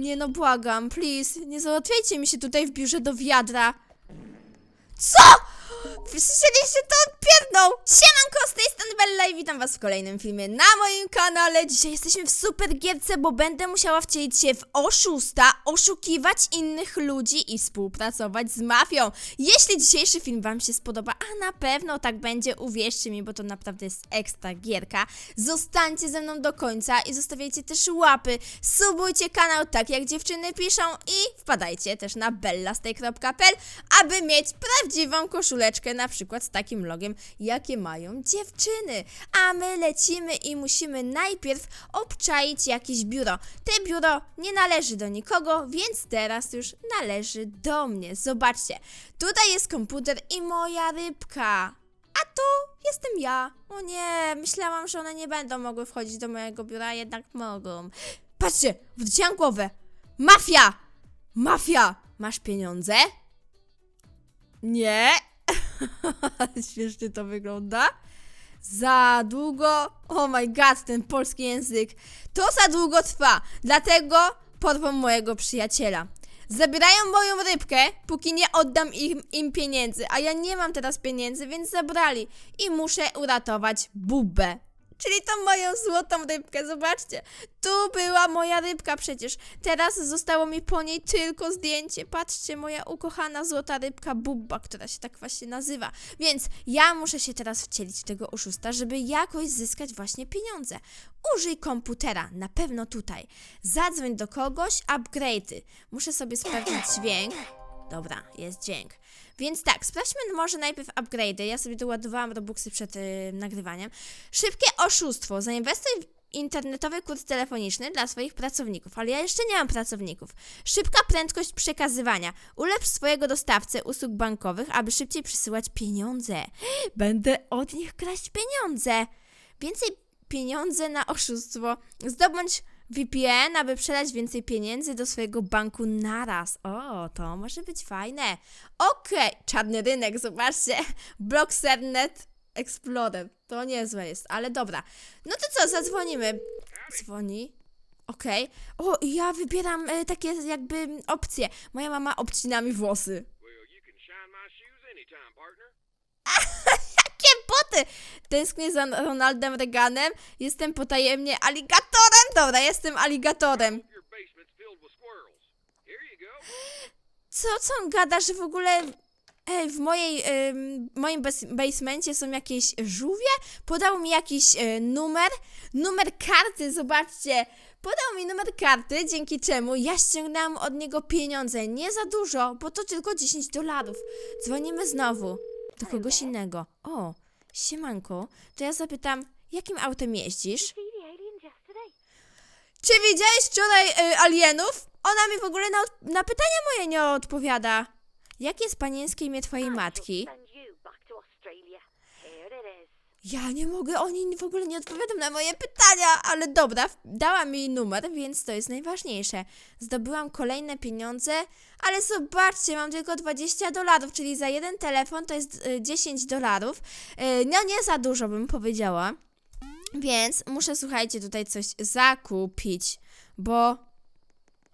Nie no, błagam, please, nie załatwiajcie mi się tutaj w biurze do wiadra. Co? Słyszeliście to odpierdnął! Siemanko, z tej strony Bella i witam was w kolejnym filmie na moim kanale. Dzisiaj jesteśmy w super gierce, bo będę musiała wcielić się w oszusta, oszukiwać innych ludzi i współpracować z mafią. Jeśli dzisiejszy film wam się spodoba, a na pewno tak będzie, uwierzcie mi, bo to naprawdę jest ekstra gierka, zostańcie ze mną do końca i zostawiajcie też łapy, subujcie kanał tak jak dziewczyny piszą i wpadajcie też na bellastay.pl, aby mieć prawdziwą koszuleczkę, na przykład z takim logiem, jakie mają dziewczyny. A my lecimy i musimy najpierw obczaić jakieś biuro. Te biuro nie należy do nikogo, więc teraz już należy do mnie. Zobaczcie, tutaj jest komputer i moja rybka. A tu jestem ja. O nie, myślałam, że one nie będą mogły wchodzić do mojego biura, jednak mogą. Patrzcie, wróciłam głowę. Mafia! Mafia! Masz pieniądze? Nie. Śmiesznie to wygląda. Za długo. Oh my god, ten polski język. To za długo trwa, dlatego porwą mojego przyjaciela. Zabierają moją rybkę, póki nie oddam im, im pieniędzy, a ja nie mam teraz pieniędzy, więc zabrali. I muszę uratować Bubę. Czyli tą moją złotą rybkę, zobaczcie. Tu była moja rybka przecież. Teraz zostało mi po niej tylko zdjęcie. Patrzcie, moja ukochana złota rybka Bubba, która się tak właśnie nazywa. Więc ja muszę się teraz wcielić tego oszusta, żeby jakoś zyskać właśnie pieniądze. Użyj komputera, na pewno tutaj. Zadzwoń do kogoś, upgrade'y. Muszę sobie sprawdzić dźwięk. Dobra, jest dźwięk. Więc tak, sprawdźmy może najpierw upgrade'y. Ja sobie doładowałam Robuxy przed y, nagrywaniem. Szybkie oszustwo. Zainwestuj w internetowy kurs telefoniczny dla swoich pracowników, ale ja jeszcze nie mam pracowników. Szybka prędkość przekazywania. Ulepsz swojego dostawcę usług bankowych, aby szybciej przysyłać pieniądze. Będę od nich kraść pieniądze. Więcej pieniądze na oszustwo. Zdobądź VPN, aby przelać więcej pieniędzy do swojego banku naraz. O, to może być fajne. Okej, czarny rynek, zobaczcie. Blocksernet Explorer. To niezłe jest, ale dobra. No to co, zadzwonimy. Dzwoni. Okej. O, i ja wybieram e, takie jakby opcje. Moja mama obcina mi włosy. Boty! Tęsknię za Ronaldem Reaganem. Jestem potajemnie aligatorem. Dobra, jestem aligatorem. Co, co on gada, że w ogóle... Ej, w mojej, ym, moim bas- basemencie są jakieś żółwie? Podał mi jakiś y, numer, numer karty, zobaczcie. Podał mi numer karty, dzięki czemu ja ściągnęłam od niego pieniądze. Nie za dużo, bo to tylko 10 dolarów. Dzwonimy znowu do kogoś innego. O, siemanko, to ja zapytam, jakim autem jeździsz? Czy widziałeś wczoraj y, alienów? Ona mi w ogóle na, na pytania moje nie odpowiada. Jakie jest panieńskie imię twojej matki? Send you back to Australia. Here it is. Ja nie mogę, oni w ogóle nie odpowiadają na moje pytania, ale dobra, dała mi numer, więc to jest najważniejsze. Zdobyłam kolejne pieniądze, ale zobaczcie, mam tylko 20 dolarów, czyli za jeden telefon to jest y, 10 dolarów. Y, no nie za dużo bym powiedziała. Więc muszę, słuchajcie, tutaj coś zakupić, bo...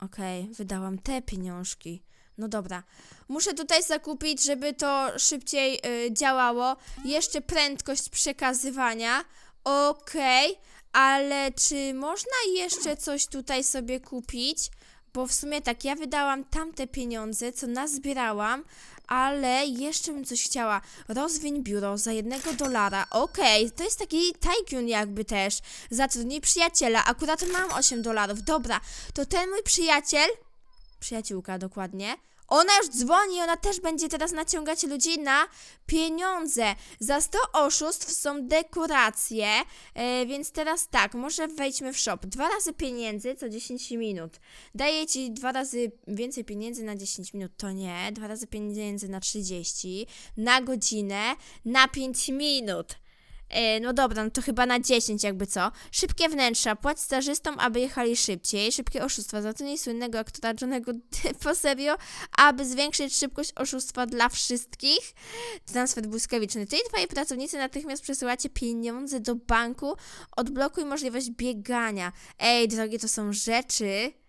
Okej, wydałam te pieniążki. No dobra. Muszę tutaj zakupić, żeby to szybciej y, działało. Jeszcze prędkość przekazywania. Okej, ale czy można jeszcze coś tutaj sobie kupić? Bo w sumie tak, ja wydałam tamte pieniądze, co nazbierałam, ale jeszcze bym coś chciała. Rozwiń biuro za jednego dolara. Okej, to jest taki tycoon jakby też. Zatrudnij przyjaciela. Akurat mam 8 dolarów. Dobra, to ten mój przyjaciel przyjaciółka dokładnie. Ona już dzwoni, ona też będzie teraz naciągać ludzi na pieniądze. Za 100 oszustw są dekoracje, e, więc teraz tak, może wejdźmy w shop. Dwa razy pieniędzy co 10 minut. Daję ci dwa razy więcej pieniędzy na 10 minut, to nie. Dwa razy pieniędzy na 30, na godzinę, na 5 minut. E, No dobra, no to chyba na 10 jakby co. Szybkie wnętrza, płać stażystom, aby jechali szybciej. Szybkie oszustwa, zatrudnij słynnego aktora Johnego Deppa serio, aby zwiększyć szybkość oszustwa dla wszystkich. Transfer błyskawiczny. Ty i twoi pracownicy natychmiast przesyłacie pieniądze do banku. Odblokuj możliwość biegania. Ej, drogie, to są rzeczy.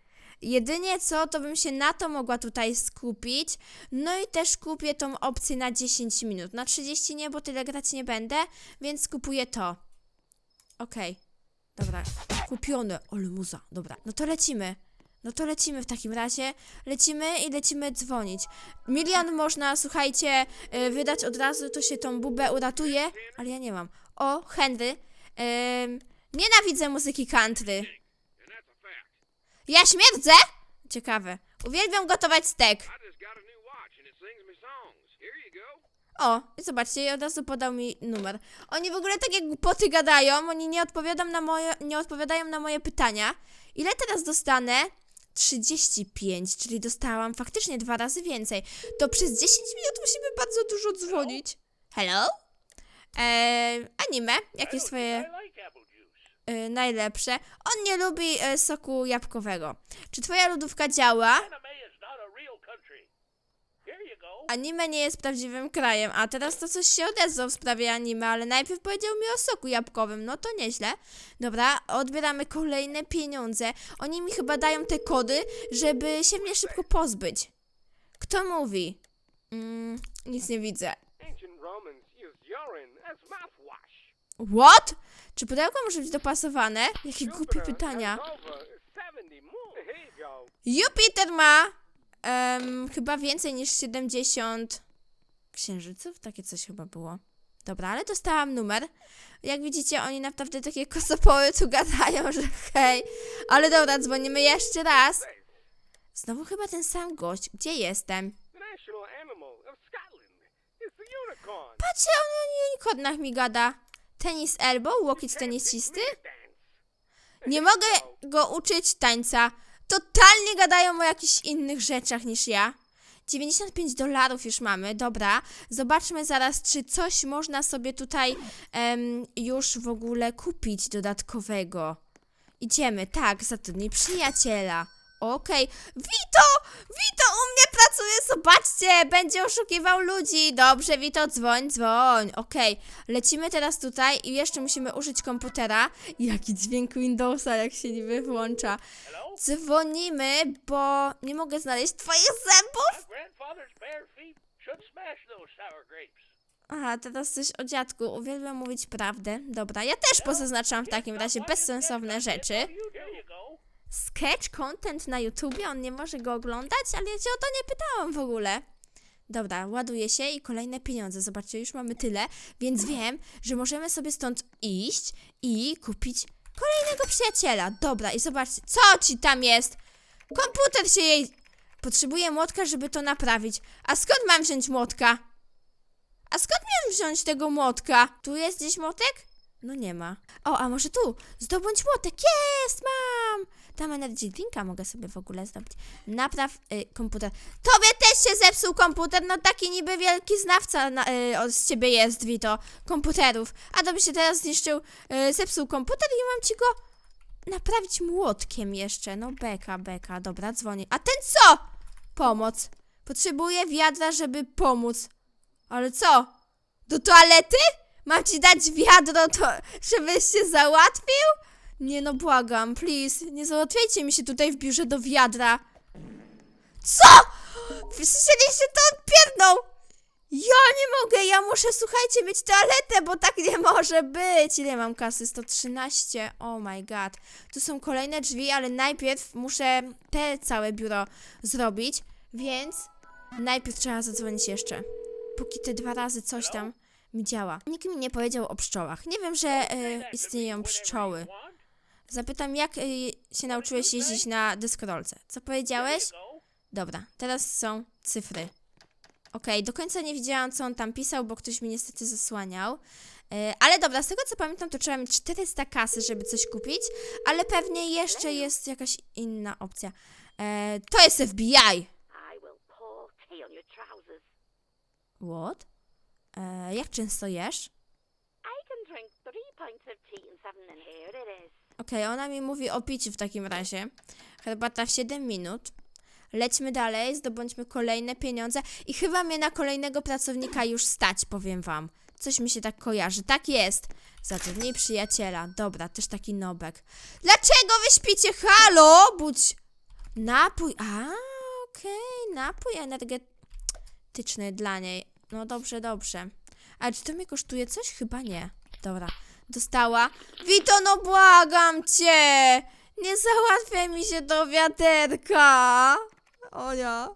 Jedynie co, to bym się na to mogła tutaj skupić. No i też kupię tą opcję na 10 minut. Na 30 nie, bo tyle grać nie będę, więc kupuję to. Okej. Dobra, kupione. Ale muza. Dobra, no to lecimy. No to lecimy w takim razie. Lecimy i lecimy dzwonić. Milion można, słuchajcie, y, wydać od razu, to się tą bubę uratuje, ale ja nie mam. O, Henry. Ym, nienawidzę muzyki country. And that's a fact. Ja śmierdzę? Ciekawe. Uwielbiam gotować stek. O, i zobaczcie, i od razu podał mi numer. Oni w ogóle takie głupoty gadają, oni nie odpowiadają na moje, nie odpowiadają na moje pytania. Ile teraz dostanę? 35, czyli dostałam faktycznie dwa razy więcej. To przez 10 minut musimy bardzo dużo dzwonić. Hello? Eee, anime, jakie jest e, najlepsze? On nie lubi e, soku jabłkowego. Czy twoja lodówka działa? Anime nie jest prawdziwym krajem, a teraz to coś się odezwał w sprawie anime, ale najpierw powiedział mi o soku jabłkowym, no to nieźle. Dobra, odbieramy kolejne pieniądze. Oni mi chyba dają te kody, żeby się mnie szybko pozbyć. Kto mówi? Mm, nic nie widzę. What? Czy pudełko może być dopasowane? Jakie głupie pytania. Over 70 more. Here you go. Jupiter ma em, chyba więcej niż 70 księżyców, takie coś chyba było. Dobra, ale dostałam numer. Jak widzicie, oni naprawdę takie kosopoły tu gadają, że hej. Ale dobra, dzwonimy jeszcze raz. Znowu chyba ten sam gość. Gdzie jestem? Patrzcie, on o unicornach mi gada. Tenis elbow, łokieć tenisisty? Nie mogę go uczyć tańca. Totalnie gadają o jakichś innych rzeczach niż ja. 95 dolarów już mamy, dobra. Zobaczmy zaraz, czy coś można sobie tutaj em, już w ogóle kupić dodatkowego. Idziemy, tak, zatrudnij przyjaciela. Okej, Wito! Wito zobaczcie! Będzie oszukiwał ludzi. Dobrze, Wito, dzwoń, dzwoń. Okej, lecimy teraz tutaj i jeszcze musimy użyć komputera. Jaki dźwięk Windowsa, jak się niby włącza. Dzwonimy, bo nie mogę znaleźć twoich zębów. Aha, teraz coś o dziadku. Uwielbiam mówić prawdę. Dobra, ja też pozaznaczam w takim razie bezsensowne rzeczy. Sketch content na YouTubie, on nie może go oglądać, ale ja cię o to nie pytałam w ogóle. Dobra, ładuje się i kolejne pieniądze. Zobaczcie, już mamy tyle, więc wiem, że możemy sobie stąd iść i kupić kolejnego przyjaciela. Dobra, i zobaczcie, co ci tam jest? Komputer się jej... Potrzebuję młotka, żeby to naprawić. A skąd mam wziąć młotka? A skąd miałem wziąć tego młotka? Tu jest gdzieś młotek? No nie ma. O, a może tu? Zdobądź młotek. Jest, mam! Tam energy drinka mogę sobie w ogóle zdobyć. Napraw y, komputer. Tobie też się zepsuł komputer, no taki niby wielki znawca na, y, z ciebie jest, Vito, komputerów. A to by się teraz zniszczył, y, zepsuł komputer i mam ci go naprawić młotkiem jeszcze. No beka, beka, dobra, dzwonię. A ten co? Pomoc. Potrzebuję wiadra, żeby pomóc. Ale co? Do toalety? Mam ci dać wiadro, to, żebyś się załatwił? Nie no, błagam, please. Nie załatwiajcie mi się tutaj w biurze do wiadra. Co? Słyszeliście to? On pierdnął! Ja nie mogę, ja muszę, słuchajcie, mieć toaletę, bo tak nie może być. Ile mam kasy? 113. Oh my god. Tu są kolejne drzwi, ale najpierw muszę te całe biuro zrobić, więc najpierw trzeba zadzwonić jeszcze. Póki te dwa razy coś tam mi działa. Nikt mi nie powiedział o pszczołach. Nie wiem, że e, istnieją pszczoły. Zapytam, jak e, się nauczyłeś jeździć na deskorolce. Co powiedziałeś? Dobra, teraz są cyfry. Okej, do końca nie widziałam, co on tam pisał, bo ktoś mi niestety zasłaniał. E, ale dobra, z tego co pamiętam, to trzeba mieć 400 kasy, żeby coś kupić, ale pewnie jeszcze jest jakaś inna opcja. E, to jest FBI! What? E, jak często jesz? I can drink three pints of tea in seven, and here it is. Okej, ona mi mówi o piciu w takim razie. Herbata w 7 minut. Lećmy dalej, zdobądźmy kolejne pieniądze i chyba mnie na kolejnego pracownika już stać, powiem wam. Coś mi się tak kojarzy. Tak jest. Zatrudnij przyjaciela. Dobra, też taki nobek. Dlaczego wy śpicie? Halo? Budź. Napój, a okej, napój energetyczny dla niej. No dobrze, dobrze. Ale czy to mnie kosztuje coś? Chyba nie. Dobra, dostała. Wito, no błagam cię! Nie załatwiaj mi się do wiaderka! O ja.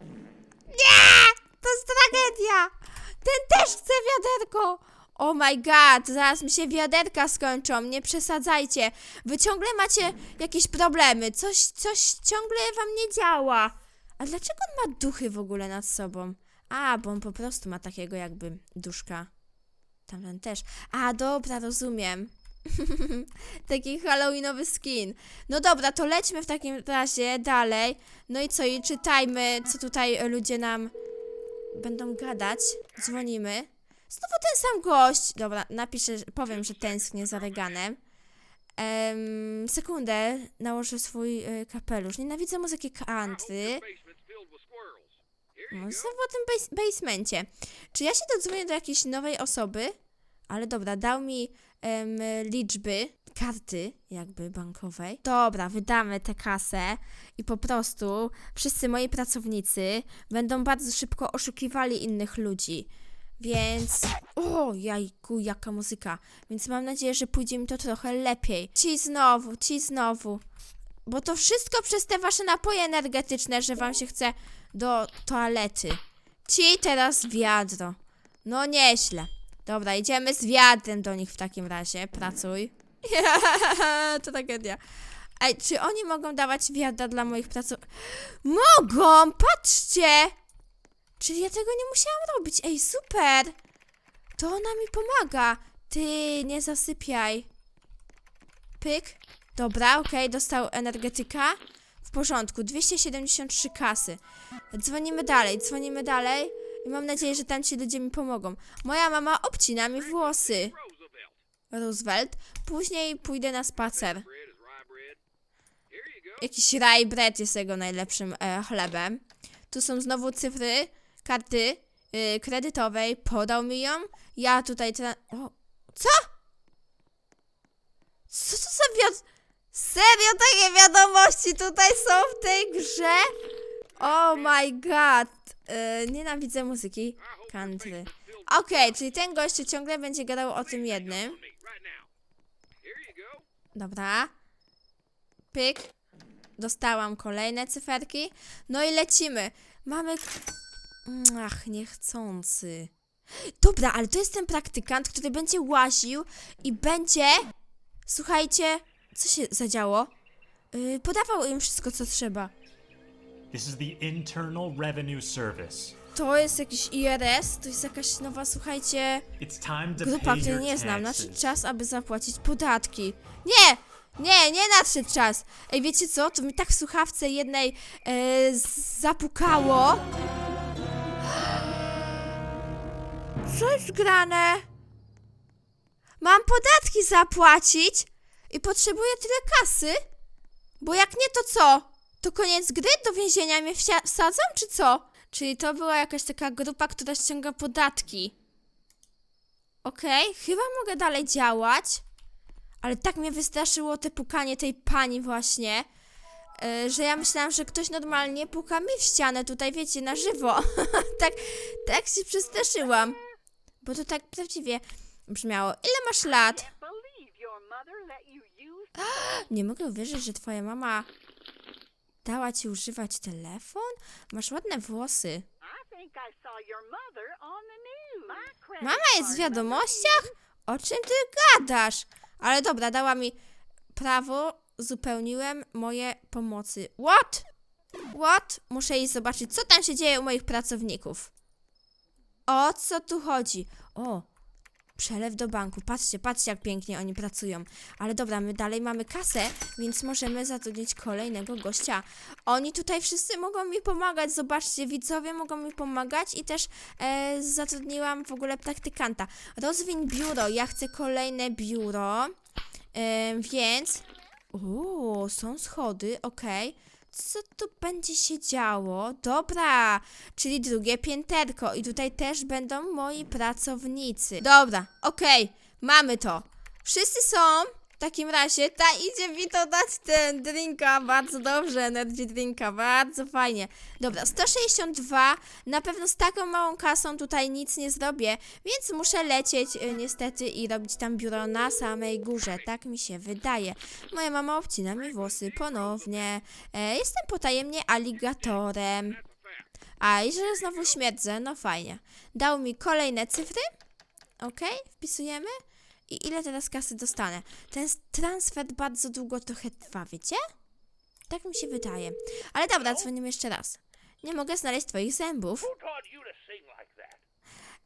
Nie! To jest tragedia! Ten też chce wiaderko! Oh my god, zaraz mi się wiaderka skończą, nie przesadzajcie. Wy ciągle macie jakieś problemy, coś, coś ciągle wam nie działa. A dlaczego on ma duchy w ogóle nad sobą? A, bo on po prostu ma takiego jakby duszka. Tamten też. A, dobra, rozumiem. Taki halloweenowy skin. No dobra, to lećmy w takim razie dalej. No i co, i czytajmy, co tutaj ludzie nam będą gadać. Dzwonimy. Znowu ten sam gość. Dobra, napiszę, powiem, że tęsknię za Reganem. Em, sekundę, nałożę swój e, kapelusz. Nienawidzę muzyki country. No, znowu o tym base basemencie. Czy ja się dodzwonię do jakiejś nowej osoby? Ale dobra, dał mi em, liczby, karty jakby bankowej. Dobra, wydamy tę kasę i po prostu wszyscy moi pracownicy będą bardzo szybko oszukiwali innych ludzi. Więc. O, jajku, jaka muzyka. Więc mam nadzieję, że pójdzie mi to trochę lepiej. Ci znowu, ci znowu. Bo to wszystko przez te wasze napoje energetyczne, że wam się chce do toalety. Ci teraz wiadro. No nieźle. Dobra, idziemy z wiadrem do nich w takim razie. Pracuj. to tragedia. Ej, czy oni mogą dawać wiadra dla moich pracowników? Mogą! Patrzcie! Czyli ja tego nie musiałam robić. Ej, super! To ona mi pomaga. Ty, nie zasypiaj. Pyk. Dobra, okej, dostał energetyka. W porządku, 273 kasy. Dzwonimy dalej, dzwonimy dalej. I mam nadzieję, że tam ci ludzie mi pomogą. Moja mama obcina mi włosy. Roosevelt. Później pójdę na spacer. Jakiś rye bread jest jego najlepszym e, chlebem. Tu są znowu cyfry karty y, kredytowej. Podał mi ją. Ja tutaj... O, co? Co to za wiad... Serio takie wiadomości tutaj są w tej grze? Oh my god. Y, nienawidzę muzyki country. Okej, czyli ten gościu ciągle będzie gadał o tym jednym. Dobra. Pyk. Dostałam kolejne cyferki. No i lecimy. Mamy. Ach, niechcący. Dobra, ale to jest ten praktykant, który będzie łaził i będzie. Słuchajcie, co się zadziało? Yy, podawał im wszystko, co trzeba. This is the Internal Revenue Service. To jest jakiś IRS, to jest jakaś nowa, słuchajcie, It's time to grupa, pay której your nie znam. taxes. Nadszedł czas, aby zapłacić podatki. Nie! Nie, nie nadszedł czas. Ej, wiecie co? To mi tak w słuchawce jednej e, z- zapukało. Co jest grane? Mam podatki zapłacić i potrzebuję tyle kasy? Bo jak nie, to co? To koniec gry? Do więzienia mnie wsadzą, czy co? Czyli to była jakaś taka grupa, która ściąga podatki. Okej, chyba mogę dalej działać. Ale tak mnie wystraszyło te pukanie tej pani właśnie, e, że ja myślałam, że ktoś normalnie puka mi w ścianę tutaj, wiecie, na żywo. tak, tak się przestraszyłam. Bo to tak prawdziwie brzmiało. Ile masz lat? Nie mogę uwierzyć, że twoja mama dała ci używać telefon? Masz ładne włosy. Mama jest w wiadomościach? O czym ty gadasz? Ale dobra, dała mi prawo, zupełniłem moje pomocy. What? What? Muszę iść zobaczyć, co tam się dzieje u moich pracowników. O co tu chodzi? O, przelew do banku. Patrzcie, patrzcie, jak pięknie oni pracują. Ale dobra, my dalej mamy kasę, więc możemy zatrudnić kolejnego gościa. Oni tutaj wszyscy mogą mi pomagać. Zobaczcie, widzowie mogą mi pomagać i też e, zatrudniłam w ogóle praktykanta. Rozwiń biuro. Ja chcę kolejne biuro. E, więc. O, są schody, okej. Co tu będzie się działo? Dobra, czyli drugie pięterko i tutaj też będą moi pracownicy. Dobra, okej, mamy to. Wszyscy są. W takim razie ta idzie mi to dać ten drinka, bardzo dobrze, energy drinka, bardzo fajnie. Dobra, 162, na pewno z taką małą kasą tutaj nic nie zrobię, więc muszę lecieć y, niestety i robić tam biuro na samej górze, tak mi się wydaje. Moja mama obcina mi włosy ponownie, e, jestem potajemnie aligatorem. A, i że znowu śmierdzę, no fajnie. Dał mi kolejne cyfry, okej, wpisujemy. I ile teraz kasy dostanę? Ten transfer bardzo długo trochę trwa, wiecie? Tak mi się wydaje. Ale dobra, dzwonimy jeszcze raz. Nie mogę znaleźć twoich zębów.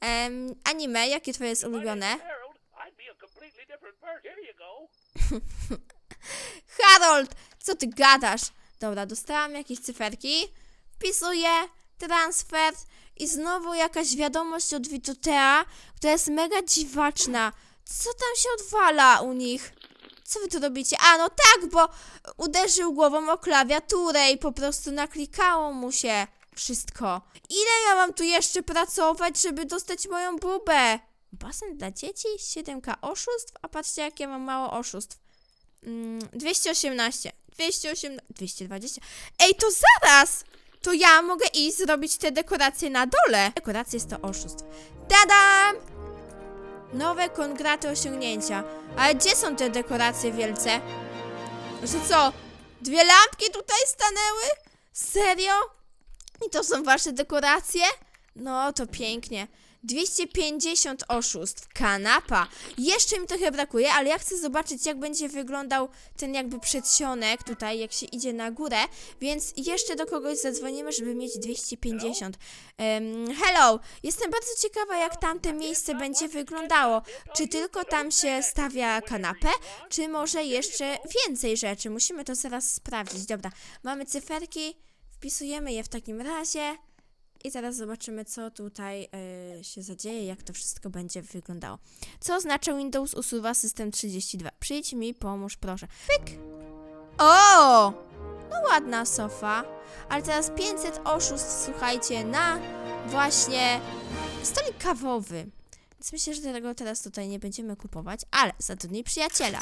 Em, anime, jakie twoje jest ulubione? Harold! Co ty gadasz? Dobra, dostałam jakieś cyferki. Wpisuję transfer i znowu jakaś wiadomość od Witotea, która jest mega dziwaczna. Co tam się odwala u nich? Co wy tu robicie? A, no tak, bo uderzył głową o klawiaturę i po prostu naklikało mu się wszystko. Ile ja mam tu jeszcze pracować, żeby dostać moją bubę? Basen dla dzieci? 7k oszustw? A patrzcie, jakie mam mało oszustw. Mm, 218. 218. 220. Ej, to zaraz! To ja mogę iść zrobić te dekoracje na dole. Dekoracje jest to oszustw. Tadam! Nowe kongraty osiągnięcia. Ale gdzie są te dekoracje wielce? Że co? Dwie lampki tutaj stanęły? Serio? I to są wasze dekoracje? No, to pięknie. 250 oszustw. Kanapa. Jeszcze mi trochę brakuje, ale ja chcę zobaczyć, jak będzie wyglądał ten jakby przedsionek tutaj, jak się idzie na górę, więc jeszcze do kogoś zadzwonimy, żeby mieć 250. Em, hello! Jestem bardzo ciekawa, jak tamte miejsce będzie wyglądało. Czy tylko tam się stawia kanapę, czy może jeszcze więcej rzeczy? Musimy to zaraz sprawdzić. Dobra, mamy cyferki, wpisujemy je w takim razie. I zaraz zobaczymy, co tutaj y, się zadzieje, jak to wszystko będzie wyglądało. Co oznacza Windows usuwa system 32? Przyjdź mi, pomóż, proszę. Pyk! O! No ładna sofa. Ale teraz 500 oszustw, słuchajcie, na właśnie stolik kawowy. Więc myślę, że tego teraz tutaj nie będziemy kupować, ale zatrudnij przyjaciela.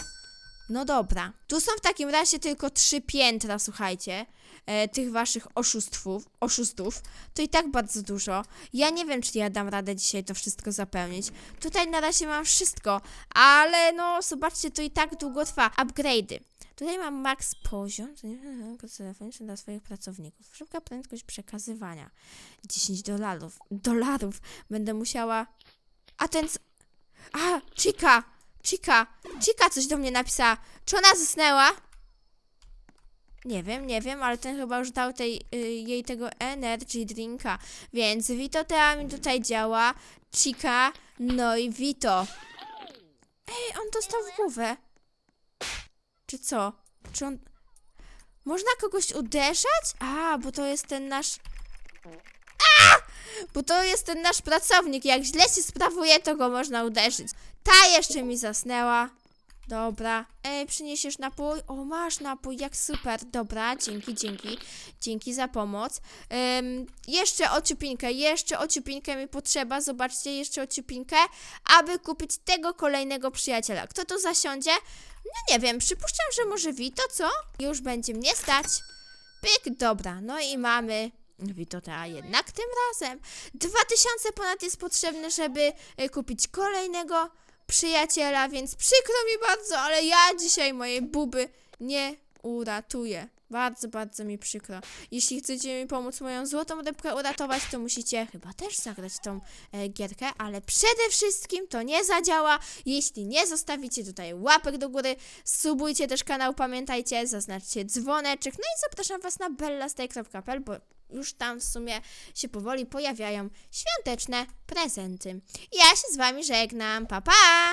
No dobra. Tu są w takim razie tylko trzy piętra, słuchajcie, e, tych waszych oszustwów, oszustów. To i tak bardzo dużo. Ja nie wiem, czy ja dam radę dzisiaj to wszystko zapełnić. Tutaj na razie mam wszystko, ale no, zobaczcie, to i tak długo trwa. Upgrade'y. Tutaj mam max poziom, telefoniczny dla swoich pracowników. Szybka prędkość przekazywania. 10 dolarów. Dolarów. Będę musiała... A ten... A, Chica! Chica! Chica coś do mnie napisała. Czy ona zasnęła? Nie wiem, nie wiem, ale ten chyba już dał tej, y, jej tego energy drinka. Więc Vito Tea mi tutaj działa. Chica, no i Vito. Ej, on dostał w głowę. Czy co? Czy on... Można kogoś uderzać? A, bo to jest ten nasz... Bo to jest ten nasz pracownik. Jak źle się sprawuje, to go można uderzyć. Ta jeszcze mi zasnęła. Dobra. Ej, przyniesiesz napój? O, masz napój, jak super. Dobra, dzięki, dzięki. Dzięki za pomoc. Ym, jeszcze ociupinkę, jeszcze ociupinkę mi potrzeba. Zobaczcie, jeszcze ociupinkę, aby kupić tego kolejnego przyjaciela. Kto to zasiądzie? No nie wiem, przypuszczam, że może Vito, co? Już będzie mnie stać. Pyk, dobra, no i mamy Witota jednak tym razem. 2000 ponad jest potrzebne, żeby e, kupić kolejnego przyjaciela, więc przykro mi bardzo, ale ja dzisiaj mojej buby nie uratuję. Bardzo, bardzo mi przykro. Jeśli chcecie mi pomóc moją złotą rybkę uratować, to musicie chyba też zagrać tą e, gierkę, ale przede wszystkim to nie zadziała, jeśli nie zostawicie tutaj łapek do góry, subujcie też kanał, pamiętajcie, zaznaczcie dzwoneczek, no i zapraszam Was na bellastay.pl, bo już tam w sumie się powoli pojawiają świąteczne prezenty. Ja się z Wami żegnam, pa pa!